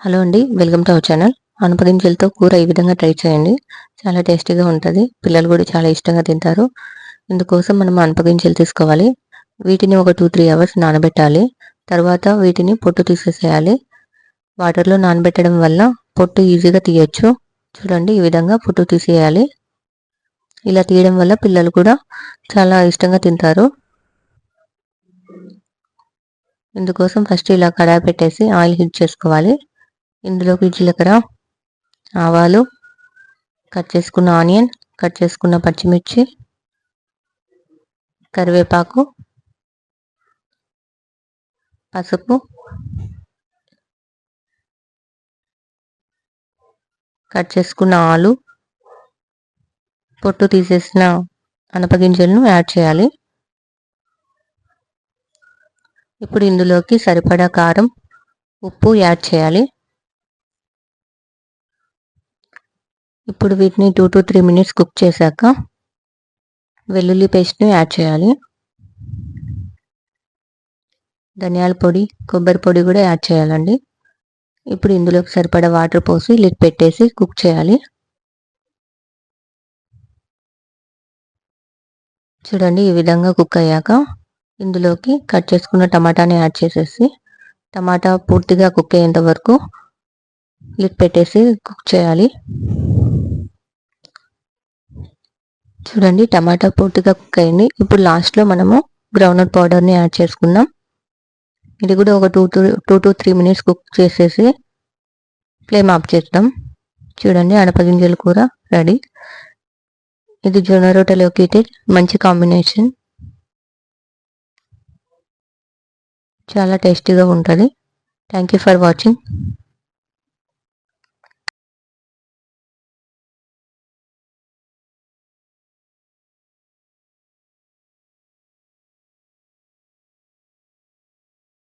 Hello అండి welcome to our channel. అనుపగింజలతో కూర ఈ విధంగా ట్రై చేయండి. చాలా టేస్టీగా ఉంటుంది. పిల్లలు కూడా చాలా ఇష్టంగా తింటారు. ఇందుకోసం మనం అనుపగింజలు తీసుకోవాలి. వీటిని ఒక టూ త్రీ అవర్స్ నానబెట్టాలి. తర్వాత వీటిని పొట్టు తీసేసేయాలి. వాటర్లో నానబెట్టడం వల్ల పొట్టు ఈజీగా తీయచ్చు. చూడండి ఈ విధంగా పొట్టు తీసేయాలి. ఇలా తీయడం వల్ల పిల్లలు కూడా చాలా ఇష్టంగా తింటారు. ఇందుకోసం ఫస్ట్ ఇలా కడాయి పెట్టేసి ఆయిల్ హీట్ చేసుకోవాలి. ఇందులోకి జీలకర్ర ఆవాలు కట్ చేసుకున్న ఆనియన్ కట్ చేసుకున్న పచ్చిమిర్చి కరివేపాకు పసుపు కట్ చేసుకున్న ఆలు పొట్టు తీసేసిన అనపగింజలను యాడ్ చేయాలి. ఇప్పుడు ఇందులోకి సరిపడా కారం ఉప్పు యాడ్ చేయాలి. ఇప్పుడు వీటిని two to three minutes cook చేశాక వెల్లుల్లి పేస్ట్ని యాడ్ చేయాలి. ధనియాల పొడి కొబ్బరి పొడి కూడా యాడ్ చేయాలండి. ఇప్పుడు ఇందులోకి సరిపడా వాటర్ పోసి లిడ్ పెట్టేసి కుక్ చేయాలి. చూడండి ఈ విధంగా కుక్ అయ్యాక ఇందులోకి కట్ చేసుకున్న టమాటాని యాడ్ చేసేసి టమాటా పూర్తిగా కుక్ అయ్యేంత వరకు లిడ్ పెట్టేసి కుక్ చేయాలి. చూడండి టమాటా పూర్తిగా కుక్ అయింది. ఇప్పుడు లాస్ట్లో మనము గ్రౌండ్నట్ పౌడర్ని యాడ్ చేసుకుందాం. ఇది కూడా ఒక two two two to three minutes cook చేసేసి ఫ్లేమ్ ఆఫ్ చేద్దాం. చూడండి అడపగింజల కూర రెడీ ఇది జొన్న రొట్టెలోకి అయితే మంచి కాంబినేషన్ చాలా టేస్టీగా ఉంటుంది. Thank you for watching